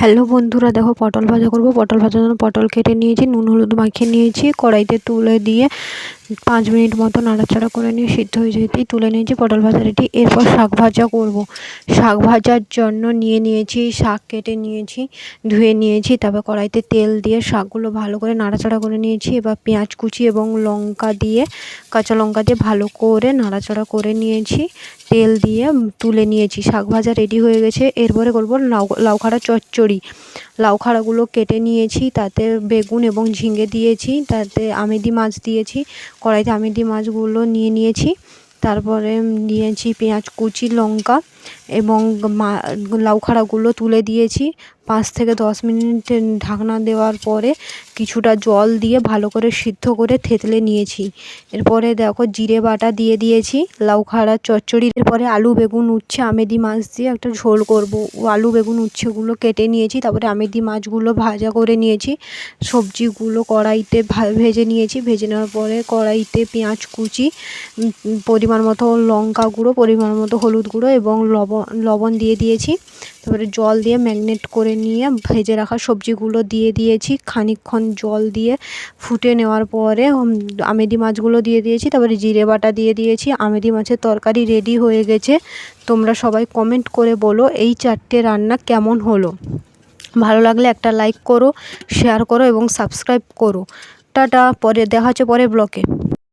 Hello বন্ধুরা, দেখো পটল ভাজা করব। পটল ভাজার জন্য পটল কেটে নিয়েছি, নুন, হলুদ মাখিয়ে নিয়েছি, কড়াইতে তুলে দিয়ে পাঁচ মিনিট মতো নাড়াচাড়া করে নিয়ে সিদ্ধ হয়ে যেতেই তুলে নিয়েছি পটল ভাজা রেডি এরপর শাক ভাজা করব। শাক ভাজার জন্য নিয়ে নিয়েছি, শাক কেটে নিয়েছি, ধুয়ে নিয়েছি, তারপর কড়াইতে তেল দিয়ে শাকগুলো ভালো করে নাড়াচাড়া করে নিয়েছি। এবার পেঁয়াজ কুচি এবং লঙ্কা দিয়ে, কাঁচা লঙ্কা দিয়ে ভালো করে নাড়াচাড়া করে নিয়েছি। তেল দিয়ে তুলে নিয়েছি। শাক ভাজা রেডি হয়ে গেছে। এরপরে করব লাউ লাউ খাড়া চচ্চড়ি। লাউ খাড়াগুলো কেটে নিয়েছি, তাতে বেগুন এবং ঝিঙে দিয়েছি, তাতে আমেদি মাছ দিয়েছি কড়াইতে আমি ডিম মাছগুলো নিয়ে নিয়েছি। তারপরে নিয়েছি পেঁয়াজ কুচি লঙ্কা। এবং মা, লাউ খাড়াগুলো তুলে দিয়েছি। পাঁচ থেকে দশ মিনিট ঢাকনা দেওয়ার পরে কিছুটা জল দিয়ে ভালো করে সিদ্ধ করে থেতলে নিয়েছি। এরপরে দেখো জিরে বাটা দিয়ে দিয়েছি, লাউ খাড়ার চচ্চড়ি। এরপরে আলু, বেগুন, উচ্ছে আমেদি মাছ দিয়ে একটা ঝোল করব। আলু, বেগুন, উচ্ছেগুলো কেটে নিয়েছি, তারপরে আমেদি মাছগুলো ভাজা করে নিয়েছি। সবজিগুলো কড়াইতে ভেজে নিয়েছি। ভেজে নেওয়ার পরে কড়াইতে পেঁয়াজ কুচি পরিমাণ মতো লঙ্কা গুঁড়ো, পরিমাণ মতো হলুদ গুঁড়ো এবং লবণ লবণ দিয়ে দিয়েছি। তারপরে জল দিয়ে ম্যাগনেট করে নিয়ে ভেজে রাখা সবজিগুলো দিয়ে দিয়েছি। খানিকক্ষণ জল দিয়ে ফুটে নেওয়ার পরে আমেদি মাছগুলো দিয়ে দিয়েছি। তারপরে জিরে বাটা দিয়ে দিয়েছি। আমেদি মাছের তরকারি রেডি হয়ে গেছে। তোমরা সবাই কমেন্ট করে বলো এই চারটে রান্না কেমন হলো। ভালো লাগলে একটা লাইক করো শেয়ার করো এবং সাবস্ক্রাইব করো। টাটা, পরে দেখা হচ্ছে পরে ব্লকে